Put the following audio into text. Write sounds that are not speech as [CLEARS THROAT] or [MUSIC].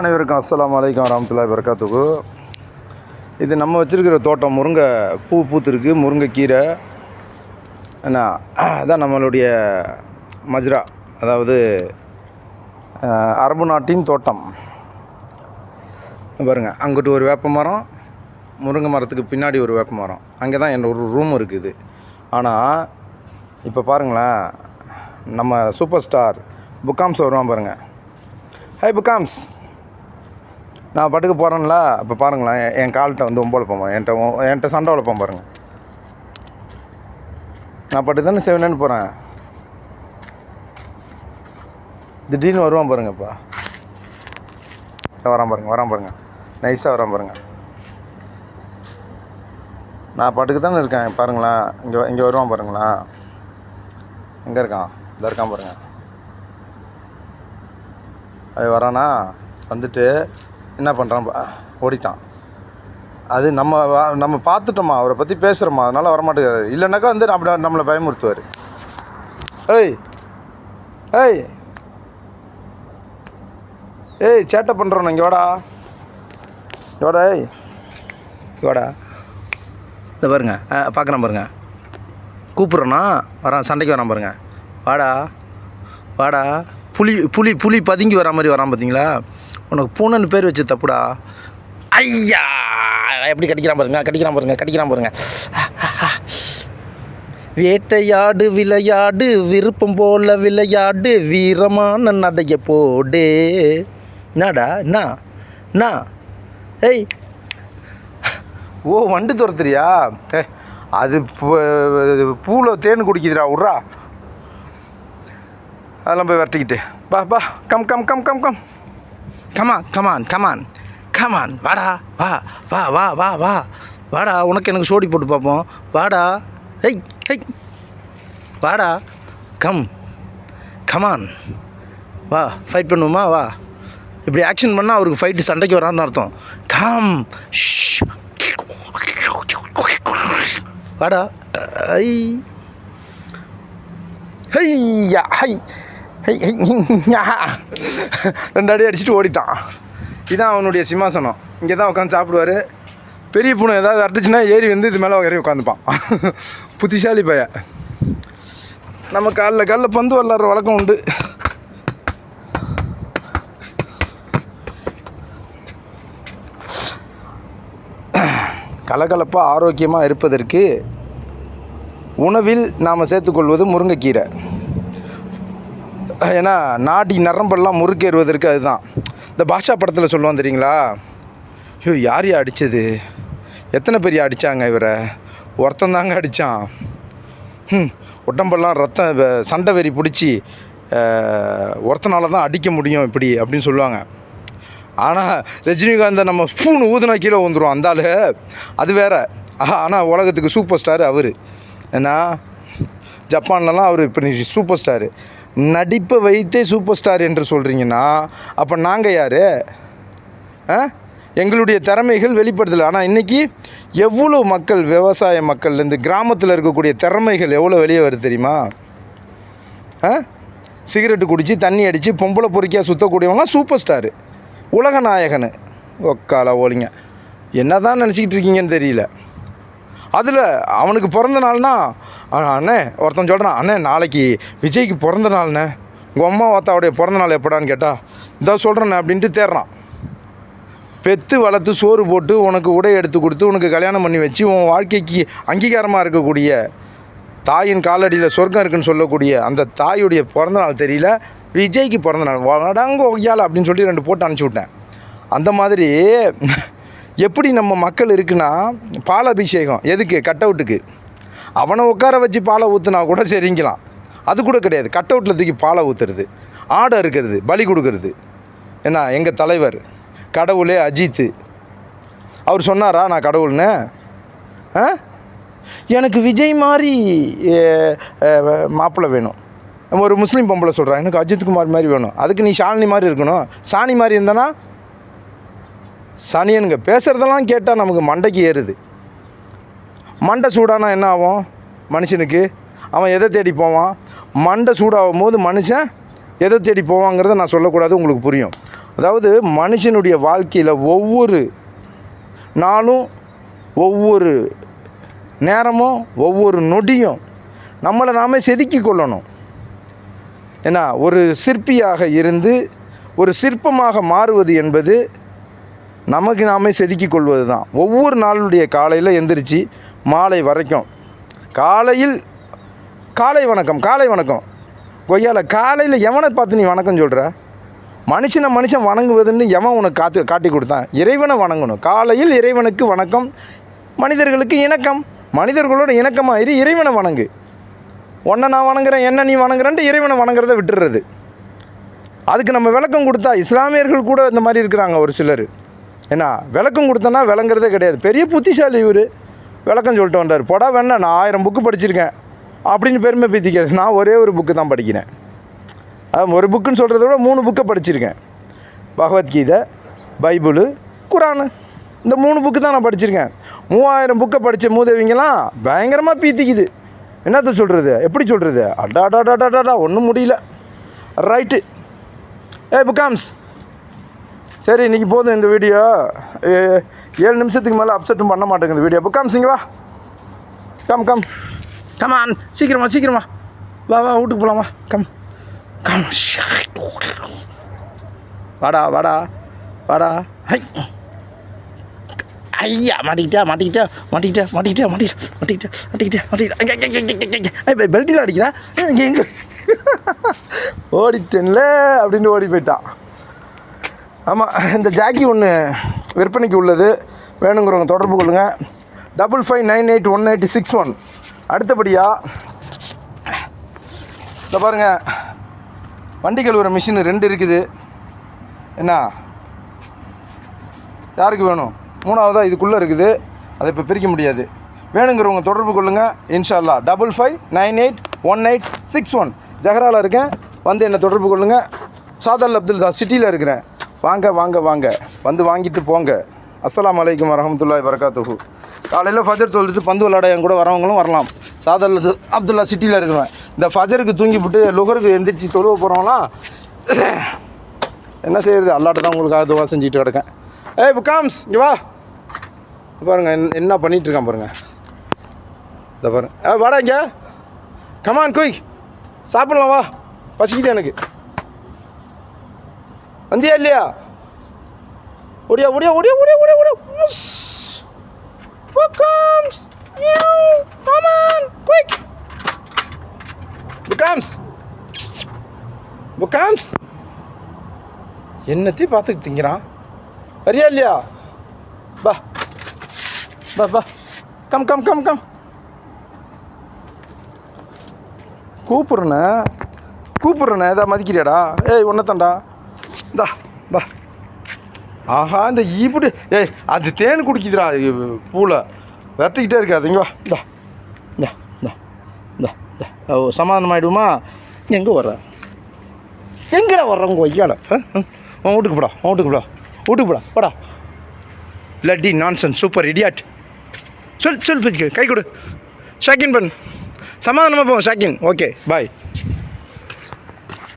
அனைவருக்கும் அஸ்லாம் அலைக்கும் வரமத்துல்லாஹி வரகாத்துக்கு இது நம்ம வச்சுருக்கிற தோட்டம் முருங்கை பூ பூத்துருக்கு முருங்கைக்கீரை. என்ன அதான் நம்மளுடைய மஜ்ரா அதாவது அரபு நாட்டின் தோட்டம். பாருங்கள் அங்கிட்டு ஒரு வேப்ப மரம் முருங்கை மரத்துக்கு பின்னாடி ஒரு வேப்ப மரம். அங்கே தான் என்னோட ஒரு ரூம் இருக்குது. ஆனால் இப்போ பாருங்களேன் நம்ம சூப்பர் ஸ்டார் புக்காம்ஸ் வருவான் பாருங்கள் ஹை புக்காம்ஸ். நான் பாட்டுக்கு போகிறேன்ல அப்போ பாருங்களேன் என் கால்கிட்ட வந்து ஒம்பளை வளர்ப்போம் என்கிட்ட என்கிட்ட சண்டை வளர்ப்போம் பாருங்கள் நான் பட்டு தானே செவனேன்னு போகிறேன் திடீர்னு வருவான் பாருங்கப்பா வரான் பாருங்கள் வரான் பாருங்கள் நைஸாக வரான் பாருங்கள் நான் பாட்டுக்கு தானே இருக்கேன் பாருங்களேன். இங்கே இங்கே வருவான் பாருங்களேன். எங்கே இருக்கான்? இந்த இருக்கான் பாருங்கள் அது வரானா? வந்துட்டு என்ன பண்ணுறான் பா- ஓடிட்டான். அது நம்ம வா- நம்ம பார்த்துட்டோமா? அவரை பற்றி பேசுகிறோமா அதனால் வரமாட்டேங்கிறாரு. இல்லைனாக்கா வந்து அப்படி நம்மளை பயமுறுத்துவார். ஏய் ஏய். ஏய் சேட்டை பண்ணுறோம் இங்கே வாடா. இங்க வாடா ஏய். வாடா. இந்த பாருங்க பார்க்குறேன் பாருங்க. கூப்பிட்றேன்னா வரான் சண்டைக்கு வரான் பாருங்க. வாடா. வாடா. புலி புலி புலி பதுங்கி வரா மாதிரி வரான் பார்த்தீங்களா உனக்கு பூனைன்னு பேர் வச்சு தப்புடா ஐயா எப்படி கடிக்கிறான் பாருங்க கடிக்கிறான் பாருங்க கடிக்கிறான் பாருங்க வேட்டையாடு விளையாடு விருப்பம் போல விளையாடு வீரமான நடைய போடு என்னடா என்ன என்ன ஏய் ஓ வண்டு துரத்துறியா ஏ அது பூவில் தேன் குடிக்குதுடா விட்றா அதெல்லாம் போய் வரட்டிக்கிட்டு. பா பா come come come come come come on come on come on come on வாடா வா வா வா வா வா. வாடா உனக்கு எனக்கு சோடி போட்டு பார்ப்போம். வாடா. ஹெய் ஹெய் வாடா. கம் கமான் வா ஃபைட் பண்ணுவோமா? வா. இப்படி ஆக்ஷன் பண்ணால் அவருக்கு ஃபைட்டு சண்டைக்கு வரான்னு அர்த்தம். கம் வாடா. ஐ. ஹையா ஹை. ரெண்டு அடி அடிச்சுட்டு ஓடிட்டான். இதான் அவனுடைய சிம்மாசனம். இங்கே தான் உட்காந்து சாப்பிடுவார். பெரிய பூனை ஏதாவது அடிச்சுன்னா ஏறி வந்து இது மேலே ஏறி உட்காந்துப்பான் புத்திசாலி பைய. நம்ம காலில் காலில் பந்து விளாட்ற வழக்கம் உண்டு. கலகலப்பாக ஆரோக்கியமாக இருப்பதற்கு உணவில் நாம் சேர்த்துக்கொள்வது முருங்கைக்கீரை. ஏன்னா நாடி நரம்பெல்லாம் முறுக்கேறுவதற்கு அதுதான். இந்த பாஷா படத்தில் சொல்லுவான் தெரியுங்களா? ஐயோ யார் யா அடித்தது எத்தனை பேர் அடித்தாங்க இவரை? ஒருத்தன் தாங்க அடித்தான் ம் உடம்பெல்லாம் ரத்தம் சண்டை வெறி பிடிச்சி ஒருத்தனால தான் அடிக்க முடியும் இப்படி அப்படின்னு சொல்லுவாங்க. ஆனால் ரஜினிகாந்தை நம்ம ஸ்பூன் ஊதுனா கீழே வந்துடும் அந்த ஆள். அது வேற. ஆனால் உலகத்துக்கு சூப்பர் ஸ்டார் அவர். ஏன்னா ஜப்பான்லலாம் அவர் இப்போ சூப்பர் ஸ்டாரு நடிப்பை வைத்தே சூப்பர் ஸ்டார் என்று சொல்கிறீங்கன்னா அப்போ நாங்கள் யார்? ஆ? எங்களுடைய திறமைகள் வெளிப்படுத்தலை. ஆனால் இன்றைக்கி எவ்வளோ மக்கள் விவசாய மக்கள்லேருந்து கிராமத்தில் இருக்கக்கூடிய திறமைகள் எவ்வளோ வெளியே வருது தெரியுமா? ஆ? சிகரெட்டு குடித்து தண்ணி அடித்து பொம்பளை பொறுக்கியாக சுற்றக்கூடியவங்களாம் சூப்பர் ஸ்டாரு உலக நாயகனு. ஒக்கால ஓலிங்க. என்ன தான் நினச்சிக்கிட்டு இருக்கீங்கன்னு தெரியல. அதில் அவனுக்கு பிறந்த நாள்னா அண்ணே ஒருத்தன் சொல்கிறான் அண்ணே நாளைக்கு விஜய்க்கு பிறந்த நாள்ண்ணே. உங்கள் அம்மா ஒருத்தாவுடைய பிறந்த நாள் எப்படான்னு கேட்டால் இதான் சொல்கிறேண்ணே அப்படின்ட்டு தேடுறான். பெத்து வளர்த்து சோறு போட்டு உனக்கு உடை எடுத்து கொடுத்து உனக்கு கல்யாணம் பண்ணி வச்சு உன் வாழ்க்கைக்கு அங்கீகாரமாக இருக்கக்கூடிய தாயின் காலடியில் சொர்க்கம் இருக்குன்னு சொல்லக்கூடிய அந்த தாயுடைய பிறந்த நாள் தெரியல விஜய்க்கு பிறந்த நாள். வடங்க ஒய்யால அப்படின்னு சொல்லி ரெண்டு போட்டு அனுப்பிச்சி விட்டேன். அந்த மாதிரி எப்படி நம்ம மக்கள் இருக்குன்னா பாலாபிஷேகம் எதுக்கு? கட் அவுட்டுக்கு அவனை உட்கார வச்சு பாலை ஊற்றுனா கூட சரிங்கலாம். அது கூட கிடையாது. கட் அவுட்டில் தூக்கி பாலை ஊற்றுறது ஆடை இருக்கிறது பலி கொடுக்கறது. என்ன எங்கள் தலைவர் கடவுளே அஜித்து. அவர் சொன்னாரா நான் கடவுள்னு? ஆ? எனக்கு விஜய் மாதிரி மாப்பிள்ளை வேணும். ஒரு முஸ்லீம் பொம்பளை சொல்கிறான் எனக்கு அஜித்குமார் மாதிரி வேணும். அதுக்கு நீ ஷாலினி மாதிரி இருக்கணும். சாணி மாதிரி இருந்தனா? சனியனுங்க பேசுகிறதெல்லாம் கேட்டால் நமக்கு மண்டைக்கு ஏறுது. மண்டை சூடானா என்ன ஆகும்? மனுஷனுக்கு. அவன் எதை தேடி போவான்? மண்டை சூடாகும் போது மனுஷன் எதை தேடி போவாங்கிறத நான் சொல்லக்கூடாது உங்களுக்கு புரியும். அதாவது மனுஷனுடைய வாழ்க்கையில் ஒவ்வொரு நாளும் ஒவ்வொரு நேரமும் ஒவ்வொரு நொடியும் நம்மளை நாமே செதுக்கி கொள்ளணும். ஏன்னா ஒரு சிற்பியாக இருந்து ஒரு சிற்பமாக மாறுவது என்பது நமக்கு நாமே செதுக்கி கொள்வது தான் ஒவ்வொரு நாளுடைய காலையில் எந்திரிச்சு மாலை வரைக்கும். காலையில் காலை வணக்கம் காலை வணக்கம். கொய்யால காலையில் எவனை பார்த்து நீ வணக்கம் சொல்கிற மனுஷனை மனுஷன் வணங்குவதுன்னு எவன் உனக்கு காத்து காட்டி கொடுத்தான்? இறைவனை வணங்கணும். காலையில் இறைவனுக்கு வணக்கம் மனிதர்களுக்கு இணக்கம். மனிதர்களோட இணக்கமாக இரு இறைவனை வணங்கு. உன்னை நான் வணங்குறேன் என்ன நீ வணங்குறேன்ட்டு இறைவனை வணங்குறத விட்டுடுறது அதுக்கு நம்ம விளக்கம் கொடுத்தா இஸ்லாமியர்கள் கூட இந்த மாதிரி இருக்கிறாங்க ஒரு சிலர். ஏன்னா விளக்கம் கொடுத்தோன்னா விளங்குறதே கிடையாது. பெரிய புத்திசாலி இவர். விளக்கம் சொல்லிட்டு வந்தார். போடா வேணா நான் ஆயிரம் புக்கு படிச்சிருக்கேன். அப்படின்னு பெருமை பீத்திக்கிறது. நான் ஒரே ஒரு புக்கு தான் படிக்கிறேன். அது ஒரு புக்குன்னு சொல்கிறத விட மூணு புக்கை படிச்சிருக்கேன். Bhagavad Gita Bible Quran. இந்த மூணு புக்கு தான் நான் படிச்சிருக்கேன். மூவாயிரம் புக்கை படித்த மூதவிங்கெல்லாம் பயங்கரமாக பீத்திக்குது. என்னத்த சொல்கிறது எப்படி சொல்கிறது அடாடாடாடாடா ஒன்றும் முடியல. ரைட்டு ஏ புக்காம்ஸ் சரி இன்றைக்கி போதும் இந்த வீடியோ ஏழு நிமிஷத்துக்கு மேலே அப்செட்டும் பண்ண மாட்டேங்குது வீடியோ கம் இங்கே வா. கம் கம் கம் ஆன் சீக்கிரமா சீக்கிரமா வா. வா வீட்டுக்கு போகலாமா கம் கம் வாடா வாடா. வாடா. ஹை ஐயா மாட்டிக்கிட்டா மாட்டிக்கிட்டா மாட்டிக்கிட்டா மாட்டிக்கிட்டா மாட்டிக்கிட்டா மாட்டிக்கிட்டா மாட்டிக்கிட்டா மாட்டிக்கிட்டா பெல்ட்டில் அடிக்கிறா? இங்கே எங்கே ஓடிட்டேன்ல அப்படின்னு ஓடி போயிட்டான் ஆமாம் இந்த ஜாக்கி ஒன்று விற்பனைக்கு உள்ளது. வேணுங்கிறவங்க தொடர்பு கொள்ளுங்கள் double five nine eight one eighty six one அடுத்தபடியாக இந்த பாருங்கள் வண்டி கழுவுற மிஷின் ரெண்டு இருக்குது. என்ன? யாருக்கு வேணும்? மூணாவதாக இதுக்குள்ளே இருக்குது. அதை இப்போ பிரிக்க முடியாது. வேணுங்கிறவங்க தொடர்பு கொள்ளுங்கள் இன்ஷால்லா. Double five nine eight one eight six one ஜஹராவில் இருக்கேன். வந்து என்னை தொடர்பு கொள்ளுங்கள் சாதல் அப்துல் சிட்டியில் இருக்கிறேன். வாங்க வாங்க வாங்க. வந்து வாங்கிட்டு போங்க. அஸ்லாம் அலைக்கும் வரஹமத்துல்லாஹி வரகாத்துஹு காலையில் ஃபஜர் தொழுது பந்து விளையாட என் கூட வரவங்களும் வரலாம். சாதல் அப்துல்லா சிட்டியில் இருக்கிறேன் இந்த ஃபஜருக்கு தூங்கி போட்டு லுகருக்கு எந்திரிச்சு தொழுவ போகிறவங்களாம் [CLEARS THROAT] என்ன செய்யறது அல்லாட்ட தான் உங்களுக்கு அதுவாக செஞ்சுட்டு கிடக்கேன். ஏய் புக்காம்ஸ் இங்கே வா. பாருங்க என்ன- என்ன பண்ணிட்டு இருக்கான் இதை பாருங்க. ஏ வாடா இங்கே. கமான் குயிக் சாப்பிட்லாம் வா. பசிக்குது எனக்கு. வந்தியா இல்லையா? ஓடியா ஓடியா ஓடியா ஓடியா ஓடியா ஓடியா. உஸ். கம் ஆன் குயிக் புக்காம்ஸ் புக்காம்ஸ் என்னத்தையும் பார்த்துட்டு திங்கிறான். வரியா இல்லையா? பா பா பா கம் கம் கம் கம் கூப்பிட்றேண்ணே கூப்பிட்றேண்ணே ஏதா மதிக்கிறியாடா? ஏய் ஒன்றத்தாண்டா இந்தா பா ஆஹா இந்த இப்படி ஏய் அது தேன் குடிக்குதுடா பூவில் விரட்டிக்கிட்டே இருக்காது. இங்கே வா இந்தா. இந்தா இந்தா இந்தா இந்தா. ஓ சமாதானம் ஆகிடுமா எங்கே வர்ற? எங்கடா வர்றவங்க ஐயாடா உன் வீட்டுக்கு போடா உன் வீட்டுக்கு போடா. வீட்டுக்கு போடா போடா. லட்டி நான்சன் சூப்பர் இடியாட். சொல் சொல் பச்சிக்க கை கொடு. ஷாக்கின் பண்ணு. சமாதானமாக போவோம் ஷாக்கின் ஓகே பாய்